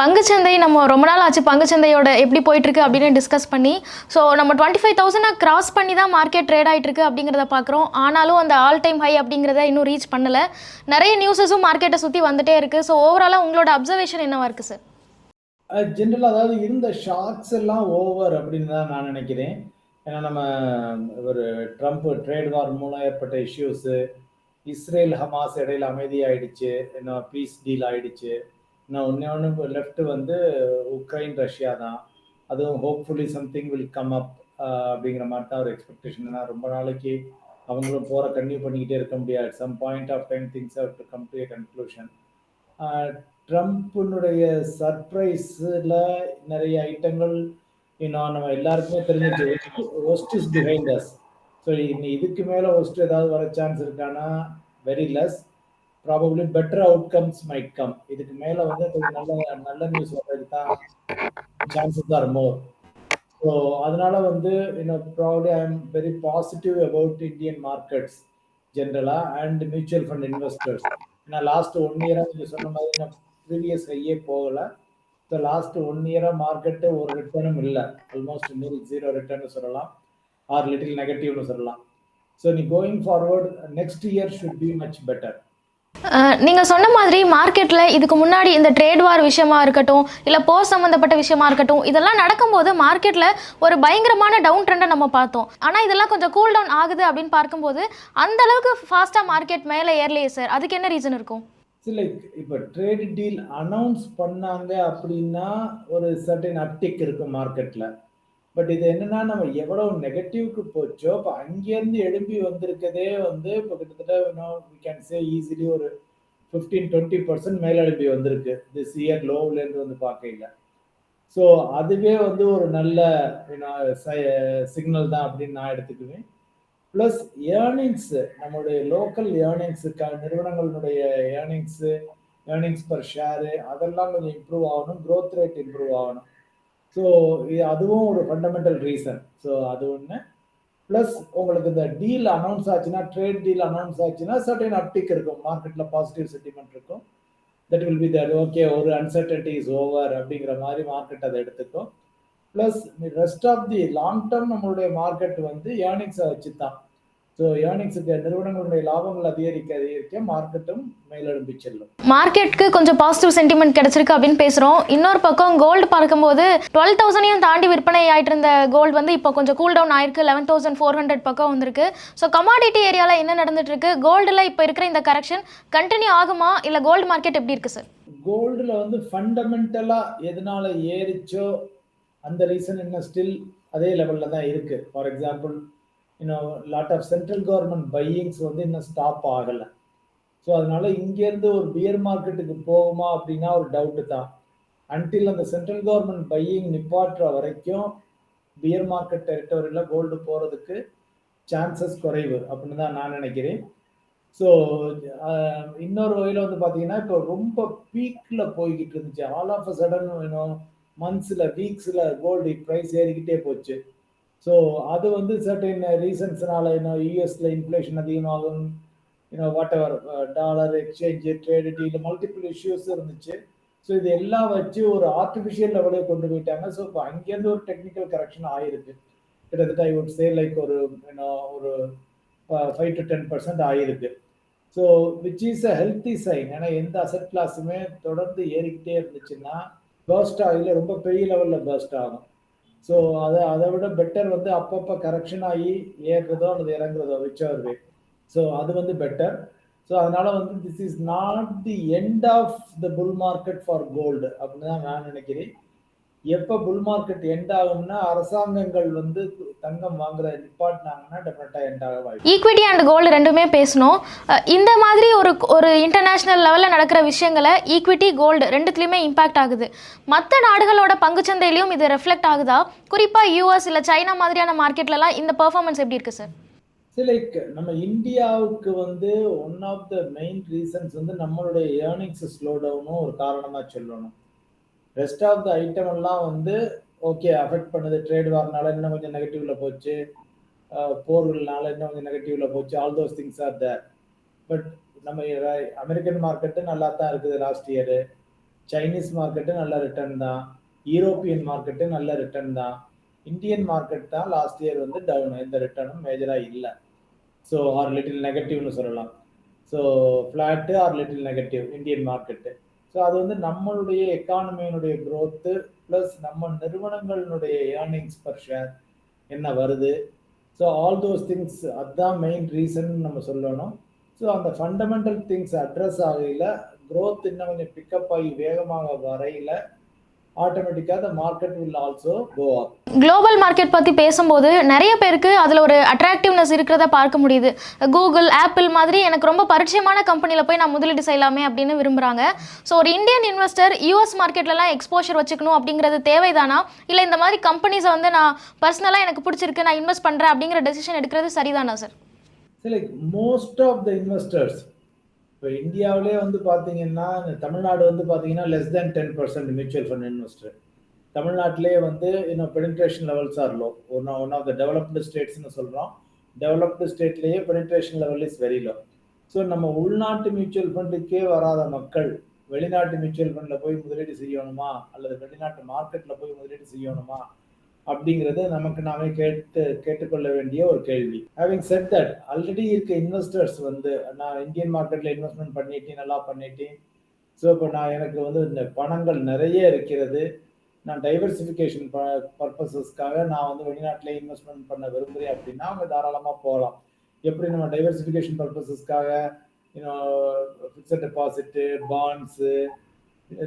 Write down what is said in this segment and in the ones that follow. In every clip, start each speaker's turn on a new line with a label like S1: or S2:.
S1: பங்குச்சந்தை நம்ம ரொம்ப நாள் ஆச்சு பங்குச்சந்தையோட எப்படி போயிட்டுருக்கு அப்படின்னு டிஸ்கஸ் பண்ணி ஸோ நம்ம டுவெண்ட்டி ஃபைவ் தௌசண்ட் கிராஸ் பண்ணி தான் மார்க்கெட் ட்ரேட் ஆகிட்டுருக்கு அப்படிங்கிறத பார்க்குறோம் ஆனாலும் அந்த ஆல் டைம் ஹை அப்படிங்கிறத இன்னும் ரீச் பண்ணலை. நிறைய நியூஸஸும் மார்க்கெட்டை சுற்றி வந்துட்டே இருக்குது ஸோ ஓவராலாக உங்களோட அப்சர்வேஷன் என்னவா இருக்குது சார்
S2: ஜென்ரலாக அதாவது இருந்த ஷாக்ஸ் எல்லாம் ஓவர் அப்படின்னு தான் நான் நினைக்கிறேன். ஏன்னா நம்ம ஒரு ட்ரம்ப் ட்ரேட் வார் மூலம் ஏற்பட்ட இஷ்யூஸு இஸ்ரேல் ஹமாஸ் இடையில அமைதியாயிடுச்சு. இன்னும் பீஸ் டீல் ஆயிடுச்சு. நான் ஒன்னே ஒன்று லெஃப்ட் வந்து உக்ரைன் ரஷ்யா தான். அதுவும் hopefully something will come up அப்படிங்கிற மாதிரி தான் ஒரு எக்ஸ்பெக்டேஷன் ஏன்னா ரொம்ப நாளைக்கு அவங்களும் போகிற கன்டினியூ பண்ணிக்கிட்டே இருக்க முடியாது. Some point of time things have to come to a conclusion ட்ரம்ப்பினுடைய சர்ப்ரைஸில் நிறைய ஐட்டங்கள் இன்னும் நம்ம எல்லாருக்குமே தெரிஞ்சு worst is behind us so இன்னும் இதுக்கு மேலே ஒஸ்ட் ஏதாவது வர சான்ஸ் இருக்கானா very less probably better outcomes might come இதுக்கு மேலே வந்து கொஞ்சம் நல்ல நல்ல நியூஸ் வர்றதுக்கு தான் சான்சஸ் ஆர் மோர் ஸோ அதனால வந்து இன்னும் probably I am very positive about Indian markets ஜென்ரலா அண்ட் மியூச்சுவல் ஃபண்ட் இன்வெஸ்டர்ஸ் ஏன்னா லாஸ்ட் ஒன் இயராக நீங்கள் சொன்ன மாதிரி நான் ப்ரீவியஸ் ஹையே போகலை. ஸோ லாஸ்ட் ஒன் இயராக மார்க்கெட்டு ஒரு ரிட்டர்னும் இல்லை. ஆல்மோஸ்ட் நூறு ஜீரோ ரிட்டர்னு சொல்லலாம். ஆர் லிட்டில் நெகட்டிவ்னு சொல்லலாம். ஸோ நீ going forward next year should be much better
S1: நீங்கள் சொன்ன மாதிரி மார்க்கெட்டில் இதுக்கு முன்னாடி இந்த ட்ரேட் வார் விஷயமா இருக்கட்டும் இல்லை போர் சம்மந்தப்பட்ட விஷயமா இருக்கட்டும் இதெல்லாம் நடக்கும்போது மார்க்கெட்டில் ஒரு பயங்கரமான டவுன் ட்ரெண்டை நம்ம பார்த்தோம். ஆனால் இதெல்லாம் கொஞ்சம் கூல் டவுன் ஆகுது அப்படின்னு பார்க்கும்போது அந்த அளவுக்கு ஃபாஸ்ட்டாக மார்க்கெட் மேலே ஏறலையே சார் அதுக்கு என்ன ரீசன் இருக்கும்?
S2: இல்லை இப்போ ட்ரேட் டீல் அனௌன்ஸ் பண்ணாங்க அப்படின்னா ஒரு சர்டன் அப்டிக் இருக்கும் மார்க்கெட்டில் பட் இது என்னன்னா நம்ம எவ்வளவு நெகட்டிவ்க்கு போச்சோ இப்போ அங்கேருந்து எழும்பி வந்திருக்கதே வந்து இப்போ கிட்டத்தட்ட வி கேன் சே ஈஸிலி ஒரு ஃபிஃப்டீன் டுவெண்ட்டி பர்சன்ட் மேலெழும்பி வந்திருக்கு. திஸ் இயர் லோவ்லேருந்து வந்து பார்க்கல ஸோ அதுவே வந்து ஒரு நல்ல சிக்னல் தான் அப்படின்னு நான் எடுத்துக்குவேன். ப்ளஸ் ஏர்னிங்ஸ் நம்மளுடைய லோக்கல் ஏர்னிங்ஸுக்கான நிறுவனங்களுடைய ஏர்னிங்ஸு ஏர்னிங்ஸ் பர் ஷேரு அதெல்லாம் கொஞ்சம் இம்ப்ரூவ் ஆகணும் க்ரோத் ரேட் இம்ப்ரூவ் ஆகணும். ஸோ அதுவும் ஒரு ஃபண்டமெண்டல் ரீசன் ஸோ அது ஒன்று ப்ளஸ் உங்களுக்கு இந்த டீல் அனௌன்ஸ் ஆச்சுன்னா ட்ரேட் டீல் அனௌன்ஸ் ஆச்சுன்னா சர்டன் அப்டிக் இருக்கும். மார்க்கெட்டில் பாசிட்டிவ் சென்டிமெண்ட் இருக்கும். That will be that okay ஒரு அன்சர்டன்டி இஸ் ஓவர் அப்படிங்கிற மாதிரி மார்க்கெட் அதை எடுத்துக்கும். Plus rest of the long term நம்மளுடைய மார்க்கெட் வந்து ஏர்னிங்ஸை வச்சு தான் ஸோ ஏர்னிங்ஸுக்கு நிறுவனங்களுடைய லாபங்கள் அதிகரிக்க அதிகரிக்க மார்க்கெட்டும் மேலெழும்பி செல்லும்.
S1: மார்க்கெட்டுக்கு கொஞ்சம் பாசிட்டிவ் சென்டிமெண்ட் கிடைச்சிருக்கு அப்படின்னு பேசுகிறோம் இன்னொரு பக்கம் கோல்டு பார்க்கும்போது டுவெல் தௌசண்டையும் தாண்டி விற்பனை ஆகிட்டு இருந்த கோல்டு வந்து இப்போ கொஞ்சம் கூல் டவுன் ஆயிருக்கு. லெவன் தௌசண்ட் ஃபோர் ஹண்ட்ரட் பக்கம் வந்திருக்கு. ஸோ கமாடிட்டி ஏரியாவில் என்ன நடந்துட்டு இருக்கு கோல்டில் இப்போ இருக்கிற இந்த கரெக்ஷன் கண்டினியூ ஆகுமா? இல்லை கோல்டு மார்க்கெட் எப்படி இருக்கு சார்
S2: கோல்டில் வந்து ஃபண்டமெண்டலாக எதனால ஏறிச்சோ அந்த ரீசன் இன்னும் ஸ்டில் அதே லெவலில் தான் இருக்குது ஃபார் எக்ஸாம்பிள் இன்னும் lot of central government buyings வந்து இன்னும் ஸ்டாப் ஆகலை. ஸோ அதனால இங்கேருந்து ஒரு பியர் மார்க்கெட்டுக்கு போகுமா அப்படின்னா ஒரு டவுட்டு தான். அன்டில் அந்த சென்ட்ரல் கவர்மெண்ட் பையிங் நிப்பாட்டுற வரைக்கும் பியர் மார்க்கெட் டெரிட்டோரியில் கோல்டு போகிறதுக்கு சான்சஸ் குறைவு அப்படின்னு தான் நான் நினைக்கிறேன். ஸோ இன்னொரு வகையில் வந்து பார்த்தீங்கன்னா இப்போ ரொம்ப பீக்கில் போய்கிட்டு இருந்துச்சு. ஆல் ஆஃப் அ சடன் இன்னும் மந்த்ஸில் வீக்ஸில் கோல்டு ப்ரைஸ் ஏறிக்கிட்டே போச்சு. ஸோ அது வந்து சர்டின் ரீசன்ஸ்னால இன்னும் யூஎஸ்ல இன்ஃப்ளேஷன் அதிகமாகும் இன்னும் வாட் எவர் டாலர் எக்ஸ்சேஞ்சு ட்ரேடிட்டி இந்த மல்டிபிள் இஷ்யூஸ் இருந்துச்சு. ஸோ இது எல்லாம் வச்சு ஒரு ஆர்டிஃபிஷியல் லெவலே கொண்டு போயிட்டாங்க. ஸோ இப்போ அங்கேருந்து ஒரு டெக்னிக்கல் கரெக்ஷன் ஆகிருக்கு கிட்டத்தட்ட ஐ வுட் சே லைக் ஒரு ஒரு ஃபைவ் டு டென் பர்சன்ட் ஆகிருக்கு so which is a healthy sign ஏன்னா எந்த அசட் கிளாஸுமே தொடர்ந்து ஏறிக்கிட்டே இருந்துச்சுன்னா பேர்ஸ்ட் ஆகல ரொம்ப பெரிய லெவலில் பேர்ஸ்ட் ஆகும். ஸோ அதை அதை விட பெட்டர் வந்து அப்பப்போ கரெக்ஷன் ஆகி ஏறுறதோ அல்லது இறங்குறதோ விச்சவர் வே ஸோ அது வந்து பெட்டர் ஸோ அதனால வந்து this is not the end of the bull market for gold அப்படின்னு தான் நான் நினைக்கிறேன். எப்போ புல் மார்க்கெட் எண்ட் ஆகும்னா அரசாங்கங்கள் வந்து தங்கம் வாங்குற நிப்பாட்டினாங்கன்னா டெஃபினட்டாக எண்ட் ஆக வாய்ப்பு
S1: ஈக்விட்டி அண்ட் கோல்டு ரெண்டுமே பேசணும். இந்த மாதிரி ஒரு ஒரு இன்டர்நேஷ்னல் லெவலில் நடக்கிற விஷயங்களை ஈக்விட்டி கோல்டு ரெண்டுத்துலேயுமே இம்பாக்ட் ஆகுது. மற்ற நாடுகளோட பங்குச்சந்தையிலையும் இது ரெஃப்ளெக்ட் ஆகுதா? குறிப்பாக யூஎஸ் இல்லை சைனா மாதிரியான மார்க்கெட்லலாம் இந்த பெர்ஃபார்மன்ஸ் எப்படி இருக்குது சார்
S2: லைக் நம்ம இந்தியாவுக்கு வந்து one of the main reasons வந்து நம்மளுடைய ஏர்னிங்ஸ் ஸ்லோ டவுனும் ஒரு காரணமாக சொல்லணும். ரெஸ்ட் ஆஃப் த ஐட்டம் எல்லாம் வந்து ஓகே அஃபெக்ட் பண்ணுது. ட்ரேட் வார்னால இன்னும் கொஞ்சம் நெகட்டிவ்ல போச்சு. போர்கள்னால இன்னும் கொஞ்சம் நெகட்டிவ்ல போச்சு. All those things are there but நம்ம அமெரிக்கன் மார்க்கெட்டு நல்லா தான் இருக்குது லாஸ்ட் இயரு சைனீஸ் மார்க்கெட்டு நல்ல ரிட்டர்ன் தான். யூரோப்பியன் மார்க்கெட்டு நல்ல ரிட்டர்ன் தான். இந்தியன் மார்க்கெட் தான் லாஸ்ட் இயர் வந்து டவுன் எந்த ரிட்டர்னும் மேஜராக இல்லை. ஸோ ஆர் லிட்டில் நெகட்டிவ்னு சொல்லலாம். So flat or little negative Indian market so அது வந்து நம்மளுடைய எக்கானமியினுடைய க்ரோத்து ப்ளஸ் நம்ம நிறுவனங்களினுடைய ஏர்னிங்ஸ் பர் ஷேர் என்ன வருது? ஸோ ஆல் தோஸ் திங்ஸ் அதுதான் மெயின் ரீசன் நம்ம சொல்லணும். ஸோ அந்த ஃபண்டமெண்டல் திங்ஸ் அட்ரஸ் ஆகையில் க்ரோத் இன்னும் கொஞ்சம் பிக்கப் ஆகி வேகமாக வரையில் ஆட்டோமேட்டிக்காக market will also go up
S1: global market பற்றி பேசும்போது நிறைய பேருக்கு அதில் ஒரு அட்ராக்டிவ்னஸ் இருக்கிறத பார்க்க முடியுது. கூகுள் ஆப்பிள் மாதிரி எனக்கு ரொம்ப பரிச்சயமான கம்பெனியில் போய் நான் முதலீடு செய்யலாமே அப்படின்னு விரும்புகிறாங்க ஸோ ஒரு இந்தியன் இன்வெஸ்டர் யூஎஸ் மார்க்கெட்லலாம் எக்ஸ்போஷர் வச்சுக்கணும் அப்படிங்கிறது தேவைதானா? இல்லை இந்த மாதிரி கம்பெனிஸை வந்து நான் பர்சனலாக எனக்கு பிடிச்சிருக்கு நான் இன்வெஸ்ட் பண்ணுறேன் அப்படிங்கிற டெசிஷன் எடுக்கிறது சரிதானா sir
S2: most of the investors இப்போ இந்தியாவிலே வந்து பார்த்தீங்கன்னா தமிழ்நாடு வந்து பார்த்தீங்கன்னா less than ten percent mutual fund investor தமிழ்நாட்டிலே வந்து இன்னும் penetration levels are low one one of the developed ஸ்டேட்ஸ்னு சொல்கிறோம் developed ஸ்டேட்லேயே penetration level is very low so நம்ம உள்நாட்டு மியூச்சுவல் ஃபண்டுக்கே வராத மக்கள் வெளிநாட்டு மியூச்சுவல் ஃபண்டில் போய் முதலீடு செய்யணுமா? அல்லது வெளிநாட்டு மார்க்கெட்டில் போய் முதலீடு செய்யணுமா? அப்படிங்கிறத நமக்கு நாமே கேட்டு கேட்டுக்கொள்ள வேண்டிய ஒரு கேள்வி. ஹேவிங் செட் தட் ஆல்ரெடி இருக்க இன்வெஸ்டர்ஸ் வந்து நான் இந்தியன் மார்க்கெட்டில் இன்வெஸ்ட்மெண்ட் பண்ணிட்டேன் நல்லா பண்ணிட்டேன். ஸோ இப்போ நான் எனக்கு வந்து இந்த பணங்கள் நிறைய இருக்கிறது. நான் டைவர்சிஃபிகேஷன் ப பர்பஸஸ்க்காக நான் வந்து வெளிநாட்டிலே இன்வெஸ்ட்மெண்ட் பண்ண விரும்புகிறேன் அப்படின்னா அவங்க தாராளமாக போகலாம். எப்படி நம்ம diversification பர்பஸஸ்க்காக fixed deposit bonds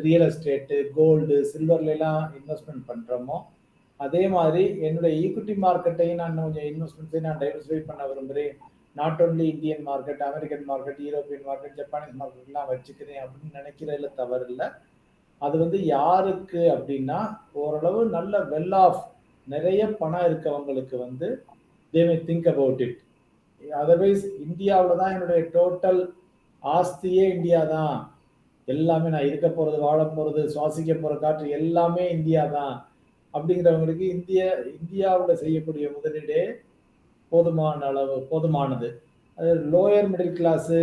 S2: real estate gold சில்வர்லாம் investment பண்ணுறோமோ அதே மாதிரி என்னுடைய ஈக்விட்டி மார்க்கெட்டையும் நான் கொஞ்சம் இன்வெஸ்ட்மெண்ட்ஸையும் நான் டைவர்சிஃபை பண்ண விரும்புகிறேன் not only Indian market American market European market Japanese மார்க்கெட்லாம் வச்சுக்கிறேன் அப்படின்னு நினைக்கிறதுல தவறு இல்லை. அது வந்து யாருக்கு அப்படின்னா ஓரளவு நல்ல வெல் ஆஃப் நிறைய பணம் இருக்கவங்களுக்கு வந்து they may think about it otherwise இந்தியாவில் தான் என்னுடைய டோட்டல் ஆஸ்தியே இந்தியா தான். எல்லாமே நான் இருக்க போகிறது வாழ போகிறது சுவாசிக்க போகிற காற்று எல்லாமே இந்தியா தான். அப்படிங்கிறவங்களுக்கு இந்திய இந்தியாவில் செய்யக்கூடிய முதலீடே போதுமான அளவு போதுமானது. அது லோயர் மிடில் கிளாஸு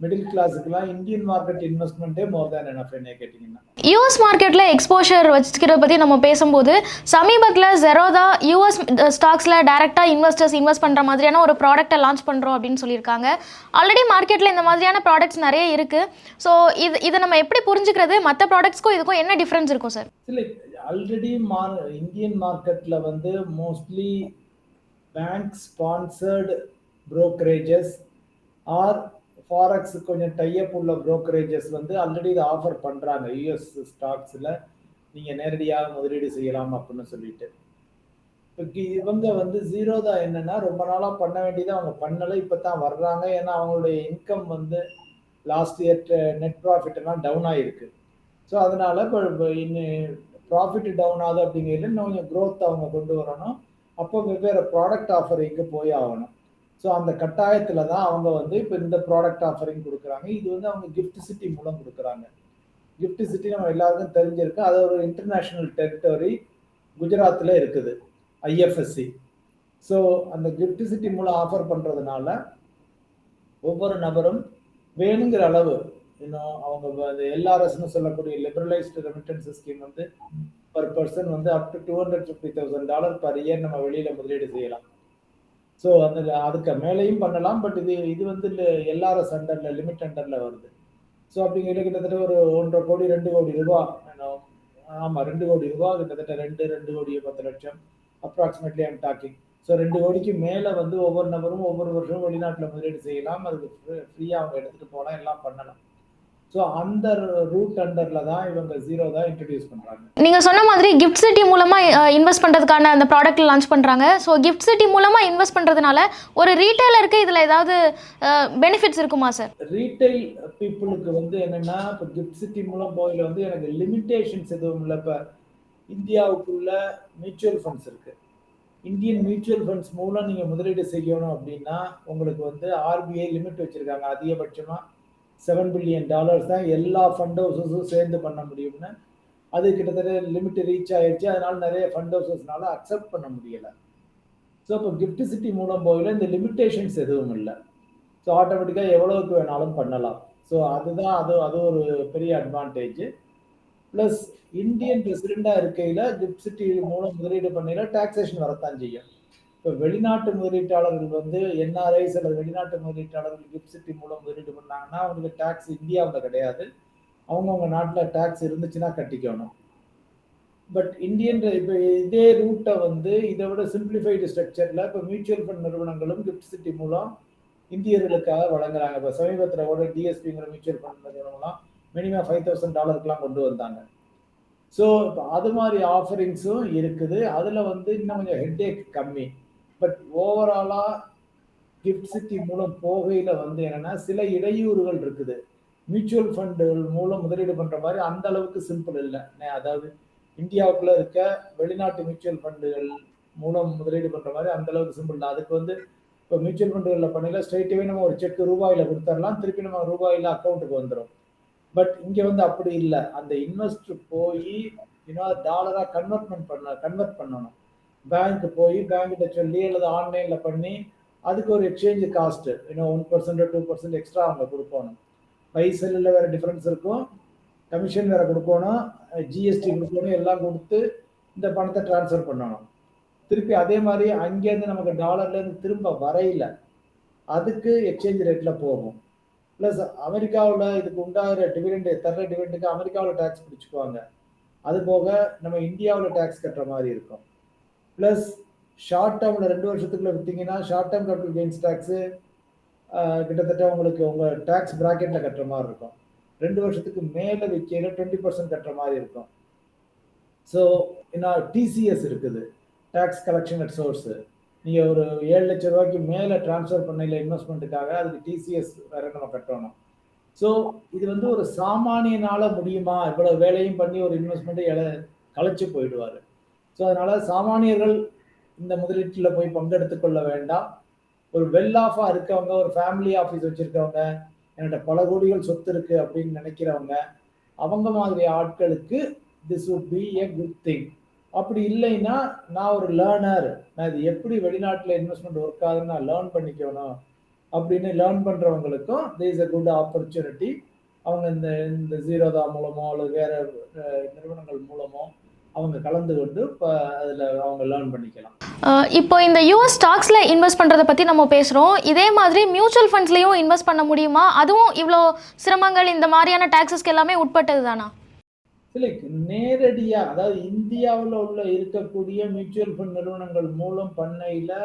S2: மிடில் கிளாஸுக்கெல்லாம் இந்தியன் மார்க்கெட் இன்வெஸ்ட்மெண்ட்டே மோர் தேன் என்ன என்ன கேட்டிங்கன்னா.
S1: யூஎஸ் மார்க்கெட்டில் எக்ஸ்போஷர் வச்சுக்கிறத பற்றி நம்ம பேசும்போது சமீபத்தில் ஜெரோதா யூஎஸ் ஸ்டாக்ஸில் டேரெக்டாக இன்வெஸ்டர்ஸ் இன்வெஸ்ட் பண்ணுற மாதிரியான ஒரு ப்ராடக்ட்டை லான்ச் பண்ணுறோம் அப்படின்னு சொல்லியிருக்காங்க. ஆல்ரெடி மார்க்கெட்டில் இந்த மாதிரியான ப்ராடக்ட்ஸ் நிறைய இருக்குது ஸோ இது இதை நம்ம எப்படி புரிஞ்சுக்கிறது? மற்ற ப்ராடக்ட்ஸ்க்கும் இதுக்கும் என்ன டிஃப்ரென்ஸ் இருக்கும் சார்
S2: இல்லை ஆல்ரெடி மார் இந்தியன் மார்க்கெட்டில் வந்து mostly bank sponsored brokerages or forex கொஞ்சம் டையப் உள்ள ப்ரோக்கரேஜஸ் வந்து ஆல்ரெடி இதை ஆஃபர் பண்ணுறாங்க யூஎஸ் ஸ்டாக்ஸில் நீங்கள் நேரடியாக முதலீடு செய்யலாம் அப்படின்னு சொல்லிட்டு. இப்போ இவங்க வந்து ஜீரோ தான் என்னென்னா ரொம்ப நாளாக பண்ண வேண்டியதை அவங்க பண்ணலை இப்போ தான் வர்றாங்க. ஏன்னா அவங்களுடைய இன்கம் வந்து லாஸ்ட் இயர் நெட் ப்ராஃபிட் எல்லாம் டவுன் ஆகிருக்கு ஸோ அதனால் இப்போ இன்னும் ப்ராஃபிட் டவுன் ஆகுது அப்படிங்கிறது இன்னும் கொஞ்சம் க்ரோத் அவங்க கொண்டு வரணும். அப்போ வெவ்வேறு ப்ராடக்ட் ஆஃபரிங்க்கு போய் ஆகணும். ஸோ அந்த கட்டாயத்தில் தான் அவங்க வந்து இப்போ இந்த ப்ராடக்ட் ஆஃபரிங் கொடுக்குறாங்க. இது வந்து அவங்க கிஃப்ட் சிட்டி மூலம் கொடுக்குறாங்க. கிஃப்ட் சிட்டி நம்ம எல்லாருக்கும் தெரிஞ்சிருக்கு. அது ஒரு இன்டர்நேஷ்னல் டெரிட்டரி குஜராத்தில் இருக்குது. ஐஎஃப்எஸ்சி ஸோ அந்த கிஃப்ட் சிட்டி மூலம் ஆஃபர் பண்ணுறதுனால ஒவ்வொரு நபரும் வேணுங்கிற அளவு இன்னும் அவங்க அந்த எல்ஆர்எஸ்னு சொல்லக்கூடிய லிபரலைஸ்டு ரெமிட்டன்ஸ் ஸ்கீம் வந்து பர் பர்சன் வந்து up to two hundred fifty thousand dollar per year நம்ம வெளியில் முதலீடு செய்யலாம். ஸோ அந்த அதுக்கு மேலேயும் பண்ணலாம் பட் இது இது வந்து எல்ஆர்எஸ் அண்டரில் லிமிட் அண்டரில் வருது. ஸோ அப்படிங்கிறது கிட்டத்தட்ட ஒரு ஒன்றரை கோடி ரெண்டு கோடி ரூபா ஆமாம் ரெண்டு கோடி ரூபா கிட்டத்தட்ட ரெண்டு ரெண்டு கோடி பத்து லட்சம் அப்ராக்சிமேட்லி ஐம் டாக்கிங் ஸோ ரெண்டு கோடிக்கு மேலே வந்து ஒவ்வொரு நபரும் ஒவ்வொரு வருஷமும் வெளிநாட்டில் முதலீடு செய்யலாம் அதுக்கு ஃப்ரீயாக அவங்க எடுத்துகிட்டு போகலாம் எல்லாம் பண்ணலாம். ஸோ அந்த ரூட் அண்டரில் தான் இவங்க ஜீரோ தான் இன்ட்ரடியூஸ் பண்ணுறாங்க
S1: நீங்கள் சொன்ன மாதிரி கிஃப்ட் சிட்டி மூலமாக இன்வெஸ்ட் பண்ணுறதுக்கான அந்த ப்ராடக்ட் லான்ச் பண்ணுறாங்க ஸோ கிஃப்ட் சிட்டி மூலமாக இன்வெஸ்ட் பண்ணுறதுனால ஒரு ரீட்டைலருக்கு இதில் ஏதாவது பெனிஃபிட்ஸ் இருக்குமா சார்
S2: ரீட்டைல் பீப்புளுக்கு வந்து என்னென்னா இப்போ கிஃப்ட் சிட்டி மூலம் போயில் வந்து எனக்கு லிமிட்டேஷன்ஸ் எதுவும் இல்லை. இப்போ இந்தியாவுக்குள்ள மியூச்சுவல் ஃபண்ட்ஸ் இருக்குது இந்தியன் மியூச்சுவல் ஃபண்ட்ஸ் மூலம் நீங்கள் முதலீடு செய்யணும் அப்படின்னா உங்களுக்கு வந்து ஆர்பிஐ லிமிட் வச்சுருக்காங்க. அதிகபட்சமாக செவன் பில்லியன் டாலர்ஸ் தான் எல்லா ஃபண்ட் ஹவுசஸும் சேர்ந்து பண்ண முடியும்னு. அது கிட்டத்தட்ட லிமிட் ரீச் ஆயிடுச்சு. அதனால நிறைய ஃபண்ட் ஹவுசஸ்னால அக்செப்ட் பண்ண முடியலை. ஸோ இப்போ கிஃப்ட் சிட்டி மூலம் போகல. இந்த லிமிட்டேஷன்ஸ் எதுவும் இல்லை. ஸோ ஆட்டோமேட்டிக்காக எவ்வளோக்கு வேணாலும் பண்ணலாம். ஸோ அதுதான் அது அது ஒரு பெரிய அட்வான்டேஜ் ப்ளஸ் இந்தியன் ப்ரெசிடெண்டாக இருக்கையில் கிஃப்ட் சிட்டி மூலம் முதலீடு பண்ணையில் டாக்ஸேஷன் வரத்தான் செய்யும். இப்போ வெளிநாட்டு முதலீட்டாளர்கள் வந்து என்ஆர்ஐஸ் அல்லது வெளிநாட்டு முதலீட்டாளர்கள் கிஃப்ட் சிட்டி மூலம் முதலீடு பண்ணாங்கன்னா அவங்களுக்கு டேக்ஸ் இந்தியாவில் கிடையாது. அவங்கவுங்க நாட்டில் டேக்ஸ் இருந்துச்சுன்னா கட்டிக்கணும். பட் இந்தியன் இப்போ இதே ரூட்டை வந்து இதை விட சிம்பிளிஃபைடு ஸ்ட்ரக்சரில் இப்போ மியூச்சுவல் ஃபண்ட் நிறுவனங்களும் கிஃப்ட் சிட்டி மூலம் இந்தியர்களுக்காக வழங்குறாங்க. இப்போ சமீபத்தில் கூட டிஎஸ்பிங்கிற மியூச்சுவல் ஃபண்ட் நிறுவனம்லாம் மினிமம் ஃபைவ் தௌசண்ட் டாலருக்குலாம் கொண்டு வந்தாங்க. ஸோ இப்போ அது மாதிரி ஆஃபரிங்ஸும் இருக்குது. அதில் வந்து இன்னும் கொஞ்சம் ஹெட்டேக் கம்மி. பட் ஓவராலாக கிஃப்ட் சிட்டி மூலம் போகையில் வந்து என்னன்னா சில இடையூறுகள் இருக்குது. மியூச்சுவல் ஃபண்டுகள் மூலம் முதலீடு பண்ணுற மாதிரி அந்த அளவுக்கு சிம்பிள் இல்லை. அதாவது இந்தியாவுக்குள்ள இருக்க வெளிநாட்டு மியூச்சுவல் ஃபண்டுகள் மூலம் முதலீடு பண்ற மாதிரி அந்த அளவுக்கு சிம்பிள் இல்லை. அதுக்கு வந்து இப்போ மியூச்சுவல் ஃபண்டுகளில் பண்ணல ஸ்ட்ரைட்டாகவே நம்ம ஒரு செக் ரூபாயில் கொடுத்துடலாம். திருப்பி நம்ம ரூபாயில் அக்கௌண்ட்டுக்கு வந்துடும் பட் இங்கே வந்து அப்படி இல்லை. அந்த இன்வெஸ்ட் போய் இன்னும் டாலராக கன்வெர்ட்மெண்ட் பண்ண கன்வெர்ட் பண்ணணும். பேங்க் போய் பேங்க்கிட்ட சொல்லி அல்லது ஆன்லைனில் பண்ணி அதுக்கு ஒரு எக்ஸ்சேஞ்ச் காஸ்ட்டு இன்னும் one percent two percent extra அவங்க கொடுக்கணும். பைசலில் வேறு டிஃப்ரென்ஸ் இருக்கும். கமிஷன் வேறு கொடுக்கணும். ஜிஎஸ்டி கொடுக்கணும். எல்லாம் கொடுத்து இந்த பணத்தை டிரான்ஸ்ஃபர் பண்ணணும். திருப்பி அதே மாதிரி அங்கேருந்து நமக்கு டாலர்லேருந்து திரும்ப வரையில அதுக்கு எக்ஸ்சேஞ்ச் ரேட்டில் போகும். ப்ளஸ் அமெரிக்காவில் இதுக்கு உண்டாகிற டிவிடெண்ட் தர்ற டிவிடெண்டுக்கு அமெரிக்காவில் டேக்ஸ் பிடிச்சிக்குவாங்க. அது போக நம்ம இந்தியாவில் டேக்ஸ் கட்டுற மாதிரி இருக்கும். ப்ளஸ் ஷார்ட் டேர்மில் ரெண்டு வருஷத்துக்குள்ள விற்றீங்கன்னா short term capital gains tax கிட்டத்தட்ட உங்களுக்கு உங்கள் டேக்ஸ் ப்ராக்கெட்டில் கட்டுற மாதிரி இருக்கும். ரெண்டு வருஷத்துக்கு மேலே விற்கையில் டுவெண்ட்டி பர்சன்ட் கட்டுற மாதிரி இருக்கும். ஸோ என்ன டிசிஎஸ் இருக்குது. டேக்ஸ் கலெக்ஷன் அட் சோர்ஸு நீங்கள் ஒரு ஏழு லட்ச ரூபாய்க்கு மேலே ட்ரான்ஸ்ஃபர் பண்ணையில் இன்வெஸ்ட்மெண்ட்டுக்காக அதுக்கு டிசிஎஸ் வேற நம்ம கட்டணும். ஸோ இது வந்து ஒரு சாமானியனால் முடியுமா? இவ்வளோ வேலையும் பண்ணி ஒரு இன்வெஸ்ட்மெண்ட்டை இல கலைச்சு போயிடுவார். ஸோ அதனால சாமானியர்கள் இந்த முதலீட்டில் போய் பங்கெடுத்து கொள்ள வேண்டாம். ஒரு வெல் ஆஃபாக இருக்கவங்க ஒரு ஃபேமிலி ஆஃபீஸ் வச்சுருக்கவங்க என்கிட்ட பல கோடிகள் சொத்து இருக்கு அப்படின்னு நினைக்கிறவங்க அவங்க மாதிரி ஆட்களுக்கு this would be a good thing அப்படி இல்லைன்னா நான் ஒரு லேர்னர் நான் இது எப்படி வெளிநாட்டில் இன்வெஸ்ட்மெண்ட் ஒர்க் ஆகுதுன்னு நான் லேர்ன் பண்ணிக்கணும் அப்படின்னு learn பண்ணுறவங்களுக்கும் this is a good opportunity அவங்க இந்த இந்த ஜீரோதா மூலமோ அல்லது வேற நிறுவனங்கள் மூலமோ அவங்க கலந்து கொண்டு இப்போ அதில் அவங்க லேர்ன் பண்ணிக்கலாம்.
S1: இப்போ இந்த யூஎஸ் ஸ்டாக்ஸில் இன்வெஸ்ட் பண்ணுறதை பற்றி நம்ம பேசுகிறோம் இதே மாதிரி மியூச்சுவல் ஃபண்ட்ஸ்லேயும் இன்வெஸ்ட் பண்ண முடியுமா? அதுவும் இவ்வளோ சிரமங்கள் இந்த மாதிரியான டாக்ஸஸ்க்கு எல்லாமே உட்பட்டது தானா
S2: இல்லை நேரடியாக அதாவது இந்தியாவில் உள்ள இருக்கக்கூடிய மியூச்சுவல் ஃபண்ட் நிறுவனங்கள் மூலம் பண்ணையில்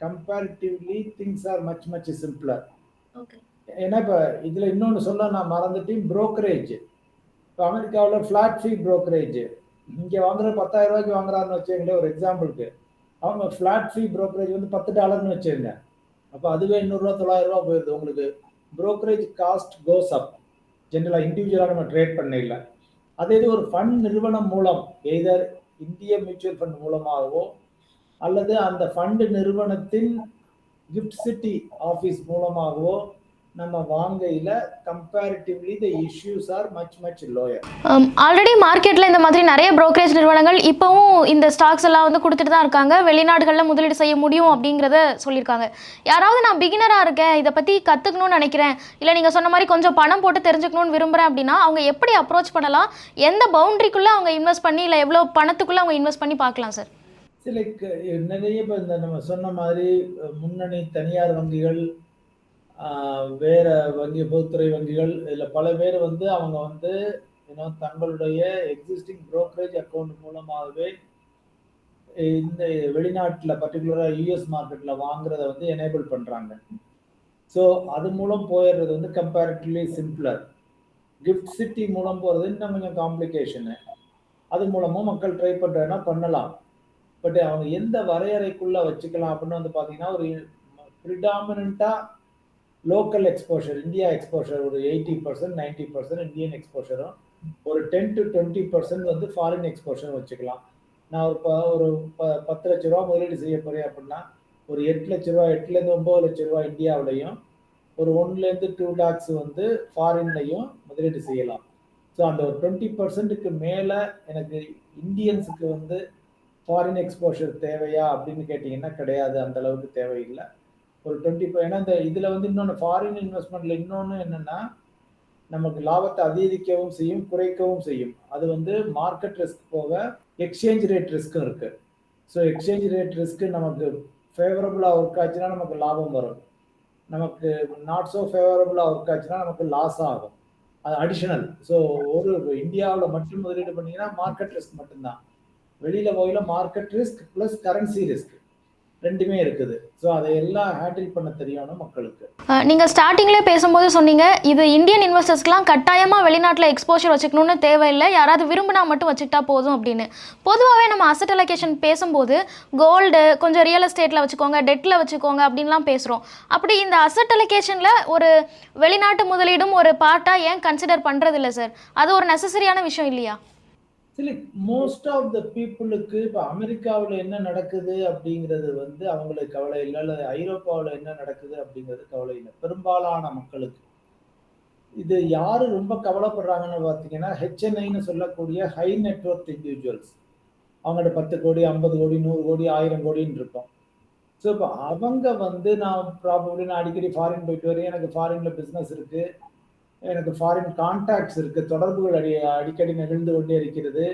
S2: comparatively things are much much simpler
S1: okay
S2: ஏன்னா இப்போ இதில் இன்னொன்று சொல்ல நான் மறந்துட்டேன் brokerage. இப்போ அமெரிக்காவில் ஃப்ளாட் ஃபீ brokerage. இங்கே வாங்குற பத்தாயிரம் ரூபாய்க்கு வாங்குறாருன்னு வச்சுக்கங்களேன் ஒரு எக்ஸாம்பிளுக்கு அவங்க ஃப்ளாட் ஃபீ ப்ரோக்கரேஜ் வந்து பத்து டாலர்னு வச்சுருங்க அப்போ அதுவே இன்னூறுரூவா தொள்ளாயிரம் ரூபா போயிடுது உங்களுக்கு ப்ரோக்கரேஜ் காஸ்ட் கோஸ் அப் ஜென்ரலாக இண்டிவிஜுவலாக நம்ம ட்ரேட் பண்ண இல்லை அதே இது ஒரு ஃபண்ட் நிறுவனம் மூலம் எய்தர் இந்திய மியூச்சுவல் ஃபண்ட் மூலமாகவோ அல்லது அந்த ஃபண்டு நிறுவனத்தின் கிஃப்ட் சிட்டி ஆஃபீஸ் மூலமாகவோ நம்ம வாங்கையில் comparatively the issues are much much lower
S1: already மார்க்கெட்டில் இந்த மாதிரி நிறைய brokerage நிறுவனங்கள் இப்போவும் இந்த ஸ்டாக்ஸ் எல்லாம் வந்து கொடுத்துட்டு தான் இருக்காங்க. வெளிநாடுகளில் முதலீடு செய்ய முடியும் அப்படிங்கிறத சொல்லியிருக்காங்க. யாராவது நான் பிகினராக இருக்கேன் இதை பற்றி கற்றுக்கணும்னு நினைக்கிறேன் இல்லை நீங்கள் சொன்ன மாதிரி கொஞ்சம் பணம் போட்டு தெரிஞ்சுக்கணும்னு விரும்புகிறேன் அப்படின்னா அவங்க எப்படி அப்ரோச் பண்ணலாம்? எந்த பவுண்டரிக்குள்ளே அவங்க இன்வெஸ்ட் பண்ணி இல்லை எவ்வளோ பணத்துக்குள்ளே அவங்க இன்வெஸ்ட் பண்ணி பார்க்கலாம் சார்
S2: சில நிறைய இப்போ இந்த நம்ம சொன்ன மாதிரி முன்னணி தனியார் வங்கிகள் வேற வங்கி பொதுத்துறை வங்கிகள் இதில் பல பேர் வந்து அவங்க வந்து ஏன்னா தங்களுடைய எக்ஸிஸ்டிங் ப்ரோக்கரேஜ் அக்கௌண்ட் மூலமாகவே இந்த வெளிநாட்டில் பர்டிகுலராக யூஎஸ் மார்க்கெட்டில் வாங்குறத வந்து எனேபிள் பண்ணுறாங்க ஸோ அது மூலம் போயிடுறது வந்து கம்பேரிட்டிவ்லி சிம்பிளர் கிஃப்ட் சிட்டி மூலம் போகிறது இன்னும் கொஞ்சம் காம்ப்ளிகேஷனு அது மூலமும் மக்கள் ட்ரை பண்ணுறதுனா பண்ணலாம். பட் அவங்க எந்த வரையறைக்குள்ளே வச்சுக்கலாம் அப்படின்னு வந்து பார்த்தீங்கன்னா ஒரு ப்ரிடாமினாக லோக்கல் எக்ஸ்போஷர் இந்தியா எக்ஸ்போஷர் ஒரு eighty percent ninety percent Indian எக்ஸ்போஷரும் ஒரு டென் டு டுவெண்ட்டி பர்சன்ட் வந்து ஃபாரின் எக்ஸ்போஷர் வச்சுக்கலாம். நான் ஒரு ப ஒரு ப பத்து லட்ச ரூபா முதலீடு செய்ய போறேன் அப்படின்னா ஒரு எட்டு லட்ச ரூபா எட்டுலேருந்து ஒம்பது லட்ச ரூபா இந்தியாவிலையும் ஒரு ஒன்லேருந்து டூ லேக்ஸ் வந்து ஃபாரின்லையும் முதலீடு செய்யலாம். ஸோ அந்த ஒரு டுவெண்ட்டி பர்சன்ட்டுக்கு மேலே எனக்கு இந்தியன்ஸுக்கு வந்து ஃபாரின் எக்ஸ்போஷர் தேவையா அப்படின்னு கேட்டிங்கன்னா கிடையாது. அந்த அளவுக்கு தேவையில்லை. ஒரு டுவெண்ட்டி ஃபைவ் ஏன்னா இந்த இதில் வந்து இன்னொன்று ஃபாரின் இன்வெஸ்ட்மெண்ட்டில் இன்னொன்று என்னென்னா நமக்கு லாபத்தை அதிகரிக்கவும் செய்யும் குறைக்கவும் செய்யும். அது வந்து மார்க்கெட் ரிஸ்க் போக எக்ஸ்சேஞ்ச் ரேட் ரிஸ்க்கும் இருக்குது ஸோ எக்ஸ்சேஞ்ச் ரேட் ரிஸ்க்கு நமக்கு ஃபேவரபுளாக ஒர்க் ஆச்சுன்னா நமக்கு லாபம் வரும். நமக்கு நாட் ஸோ ஃபேவரபுளாக ஒர்க் ஆச்சுன்னா நமக்கு லாஸ் ஆகும். அது அடிஷனல் ஸோ ஒரு இந்தியாவில் மட்டும் முதலீடு பண்ணீங்கன்னா மார்க்கெட் ரிஸ்க் மட்டும்தான். வெளியில் போயில market risk plus currency risk ரெண்டுமே இருக்குது. ஸோ அதை எல்லாம் ஹேண்டில் பண்ண தெரியணும் மக்களுக்கு.
S1: நீங்கள் ஸ்டார்டிங்லேயே பேசும்போது சொன்னீங்க இது இந்தியன் இன்வெஸ்டர்ஸ்க்குலாம் கட்டாயமாக வெளிநாட்டில் எக்ஸ்போஷர் வச்சுக்கணும்னு தேவையில்லை. யாராவது விரும்பினா மட்டும் வச்சுக்கிட்டா போதும் அப்படின்னு. பொதுவாகவே நம்ம அசட் அலோகேஷன் பேசும்போது கோல்டு கொஞ்சம் ரியல் எஸ்டேட்டில் வச்சுக்கோங்க டெட்டில் வச்சுக்கோங்க அப்படின்லாம் பேசுகிறோம் அப்படி இந்த அசட் அலோகேஷனில் ஒரு வெளிநாட்டு முதலீடும் ஒரு பார்ட்டாக ஏன் கன்சிடர் பண்ணுறதில்ல சார் அது ஒரு நெசசரியான விஷயம் இல்லையா?
S2: மோஸ்ட் ஆஃப் த பீப்புளுக்கு இப்போ அமெரிக்காவில் என்ன நடக்குது அப்படிங்கிறது வந்து அவங்களுக்கு கவலை இல்லை. அல்லது ஐரோப்பாவில் என்ன நடக்குது அப்படிங்கிறது கவலை இல்லை. பெரும்பாலான மக்களுக்கு. இது யாரு ரொம்ப கவலைப்படுறாங்கன்னு பார்த்தீங்கன்னா ஹெச்என்ஐன்னு சொல்லக்கூடிய ஹை நெட்ஒர்க் இண்டிவிஜுவல்ஸ் அவங்கள்ட்ட பத்து கோடி ஐம்பது கோடி நூறு கோடி ஆயிரம் கோடின்னு இருக்கும் ஸோ இப்போ அவங்க வந்து நான் ப்ராபப்ளி நான் அடிக்கடி ஃபாரின் போயிட்டு வரேன். எனக்கு ஃபாரினில் பிஸ்னஸ் இருக்குது எனக்கு ஃபாரின் கான்டாக்ட்ஸ் இருக்குது தொடர்புகள் அடி அடிக்கடி நிகழ்ந்து கொண்டே இருக்கிறது.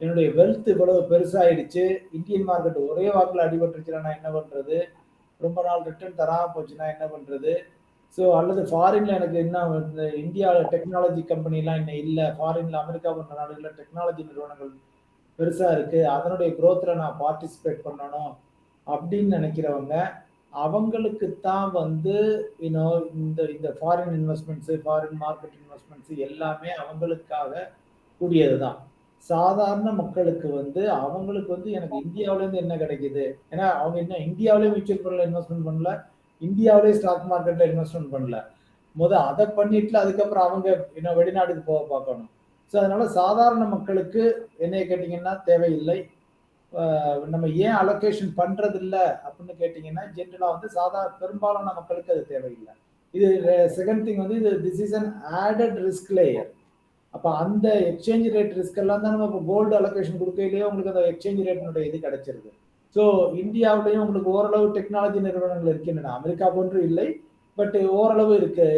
S2: என்னுடைய வெல்த் இவ்வளவு பெருசாயிடுச்சு. இந்தியன் மார்க்கெட் ஒரே வாக்கில் அடிபட்டுருச்சுன்னா நான் என்ன பண்ணுறது ரொம்ப நாள் ரிட்டர்ன் தராமல் போச்சுன்னா என்ன பண்ணுறது ஸோ அல்லது ஃபாரின்ல எனக்கு என்ன வந்து இந்தியாவில் டெக்னாலஜி கம்பெனிலாம் இன்னும் இல்லை. ஃபாரின்ல அமெரிக்கா போன்ற நாடுகளில் டெக்னாலஜி நிறுவனங்கள் பெருசாக இருக்குது அதனுடைய குரோத்தில் நான் பார்ட்டிசிபேட் பண்ணணும் அப்படின்னு நினைக்கிறவங்க அவங்களுக்கு தான் வந்து யூனோ இந்த இந்த foreign investments foreign market investments எல்லாமே அவங்களுக்காக கூடியது தான் சாதாரண மக்களுக்கு வந்து அவங்களுக்கு வந்து எனக்கு இந்தியாவிலேருந்து என்ன கிடைக்குது? ஏன்னா அவங்க என்ன இந்தியாவிலே மியூச்சுவல் ஃபண்டில் இன்வெஸ்ட்மெண்ட் பண்ணல இந்தியாவிலே ஸ்டாக் மார்க்கெட்டில் இன்வெஸ்ட்மெண்ட் பண்ணல. முத அதை பண்ணிட்டு அதுக்கப்புறம் அவங்க இன்னும் வெளிநாட்டுக்கு போக பார்க்கணும். ஸோ அதனால சாதாரண மக்களுக்கு என்னைய கேட்டிங்கன்னா தேவையில்லை. நம்ம ஏன் அலோகேஷன் பண்றது இல்ல அப்படின்னு கேட்டீங்கன்னா ஜென்ரலாக வந்து சாதா பெரும்பாலான மக்களுக்கு அது தேவையில்லை. இது செகண்ட் திங் வந்து இது this is an added risk layer அப்போ அந்த எக்ஸ்சேஞ்ச் ரேட் ரிஸ்க் எல்லாம் தான் நம்ம இப்போ கோல்டு அலோகேஷன் கொடுக்கையிலேயே உங்களுக்கு அந்த எக்ஸ்சேஞ்ச் ரேட்டினுடைய இது கிடைச்சிருது. ஸோ இந்தியாவிலையும் உங்களுக்கு ஓரளவு டெக்னாலஜி நிறுவனங்கள் இருக்கின்றன அமெரிக்கா போன்று இல்லை பட் ஓரளவு இருக்கு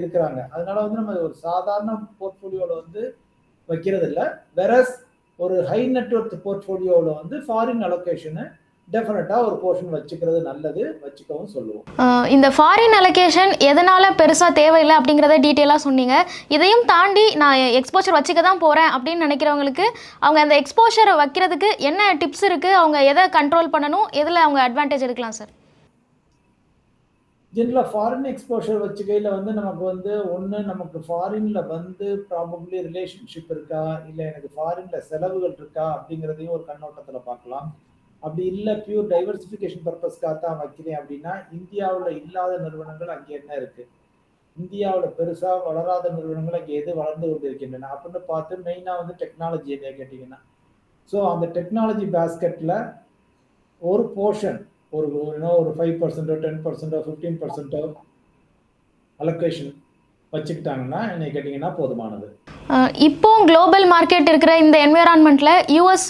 S2: இருக்கிறாங்க. அதனால வந்து நம்ம ஒரு சாதாரண போர்ட்ஃபோலியோவில் வந்து வைக்கிறது இல்லை வெரஸ் ஒரு ஹை நெட்ஒர்த் போர்ட்ஃபோலியோவில் வந்து ஃபாரின் அலோகேஷனை டெஃபினட்டாக ஒரு போர்ஷன் வச்சுக்கிறது நல்லது வச்சுக்கவும் சொல்லுவோம்.
S1: இந்த ஃபாரின் அலோகேஷன் எதனால் பெருசாக தேவையில்லை அப்படிங்கிறத டீட்டெயிலாக சொன்னீங்க. இதையும் தாண்டி நான் எக்ஸ்போஷர் வச்சுக்க தான் போகிறேன் அப்படின்னு நினைக்கிறவங்களுக்கு அவங்க அந்த எக்ஸ்போஷரை வைக்கிறதுக்கு என்ன டிப்ஸ் இருக்குது அவங்க எதை கண்ட்ரோல் பண்ணணும்? எதில் அவங்க அட்வான்டேஜ் எடுக்கலாம் சார்
S2: ஜென்ரலாக ஃபாரின் எக்ஸ்போஷர் வச்சுக்கையில் வந்து நமக்கு வந்து ஒன்று நமக்கு ஃபாரினில் வந்து ப்ராபப்ளி ரிலேஷன்ஷிப் இருக்கா? இல்லை எனக்கு ஃபாரினில் செலவுகள் இருக்கா? அப்படிங்கிறதையும் ஒரு கண்ணோட்டத்தில் பார்க்கலாம். அப்படி இல்லை பியூர் டைவர்சிஃபிகேஷன் பர்பஸ்க்காக தான் வைக்கிறேன் அப்படின்னா இந்தியாவில் இல்லாத நிறுவனங்கள் அங்கே என்ன இருக்குது இந்தியாவில் பெருசாக வளராத நிறுவனங்கள் அங்கே எது வளர்ந்து கொண்டு இருக்கின்றன அப்படின்னு பார்த்து மெயினாக வந்து டெக்னாலஜி என்ன கேட்டிங்கன்னா. ஸோ அந்த டெக்னாலஜி பேஸ்கெட்டில் ஒரு போர்ஷன் ஒரு ஒரு ஃபைவ் பர்சன்டோ டென் பர்சன்டோ ஃபிஃப்டீன் பர்சன்டோ அலோகேஷன் வச்சுக்கிட்டாங்கன்னா என்னை கேட்டிங்கன்னா போதுமானது.
S1: இப்போ குளோபல் மார்க்கெட் இருக்கிற இந்த என்விரான்மெண்ட்டில் யூஎஸ்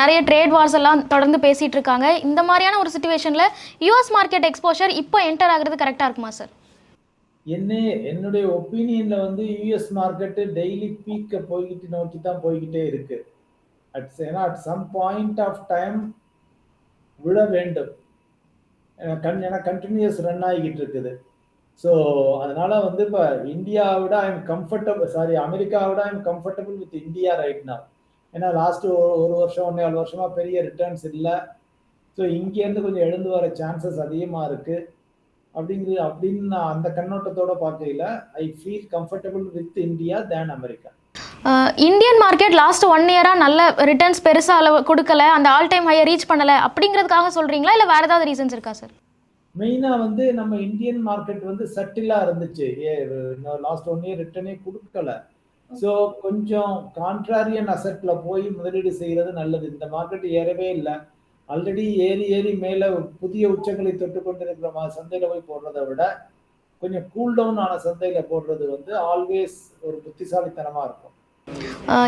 S1: நிறைய ட்ரேட் வார்ஸ் எல்லாம் தொடர்ந்து பேசிகிட்டு இருக்காங்க. இந்த மாதிரியான ஒரு சுச்சுவேஷனில் யூஎஸ் மார்க்கெட் எக்ஸ்போஷர் இப்போ என்டர் ஆகுறது கரெக்டாக இருக்குமா சார்
S2: என்ன என்னுடைய ஒப்பீனியன்ல வந்து யூஎஸ் மார்க்கெட்டு டெய்லி பீக்கை போய்கிட்டு நோக்கி தான் போய்கிட்டே இருக்கு. அட்ஸ் ஏன்னா at some point of time விழ வேண்டும். ஏன்னா கண் ஏன்னா கண்டினியூஸ் ரன் ஆகிக்கிட்டு இருக்குது. ஸோ அதனால வந்து இப்போ இந்தியாவோட ஐம் கம்ஃபர்டபுள் சாரி அமெரிக்காவோட I'm comfortable with India right now. ஏன்னா லாஸ்ட்டு ஒரு வருஷம் ஒன்றே நாலு வருஷமாக பெரிய ரிட்டர்ன்ஸ் இல்லை. ஸோ இங்கேருந்து கொஞ்சம் எழுந்து வர சான்சஸ் அதிகமாக இருக்குது அப்படிங்கிறது அப்படின்னு நான் அந்த கண்ணோட்டத்தோட பார்க்கல I feel comfortable with India than America
S1: Indian market last one இயராக நல்ல ரிட்டர்ன்ஸ் பெருசாக அளவு கொடுக்கல அந்த ஆல் டைம் ஹையை ரீச் பண்ணலை அப்படிங்கிறதுக்காக சொல்கிறீங்களா இல்லை வேறு ஏதாவது ரீசன்ஸ் இருக்கா சார்
S2: மெயினாக வந்து நம்ம இந்தியன் மார்க்கெட் வந்து சட்டிலாக இருந்துச்சு. ஏ லாஸ்ட் ஒன் இயர் ரிட்டர்னே கொடுக்கல. ஸோ கொஞ்சம் கான்ட்ராரியன் அசெட்ல போய் முதலீடு செய்கிறது நல்லது. இந்த மார்க்கெட் ஏறவே இல்லை. ஆல்ரெடி ஏறி ஏறி மேலே புதிய உச்சங்களை தொட்டு கொண்டிருக்கிற மா சந்தையில் போய் போடுறதை விட கொஞ்சம் கூல் டவுன் ஆன சந்தையில் போடுறது வந்து ஆல்வேஸ் ஒரு புத்திசாலித்தனமாக இருக்கும்.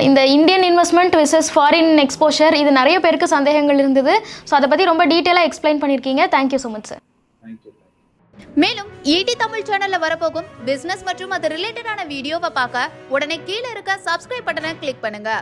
S1: இந்த Indian investment versus foreign exposure இது நிறைய பேருக்கு சந்தேகங்கள் இருந்தது. ஸோ அதை பற்றி ரொம்ப டீட்டெயிலாக எக்ஸ்பிளைன் பண்ணியிருக்கீங்க thank you so much sir
S3: மேலும் ஈடி தமிழ் சேனல்ல வரப்போகும் பிசினஸ் மற்றும் அது ரிலேட்டடான வீடியோவை பார்க்க உடனே கீழே இருக்க சப்ஸ்கிரைப் பட்டனை கிளிக் பண்ணுங்க.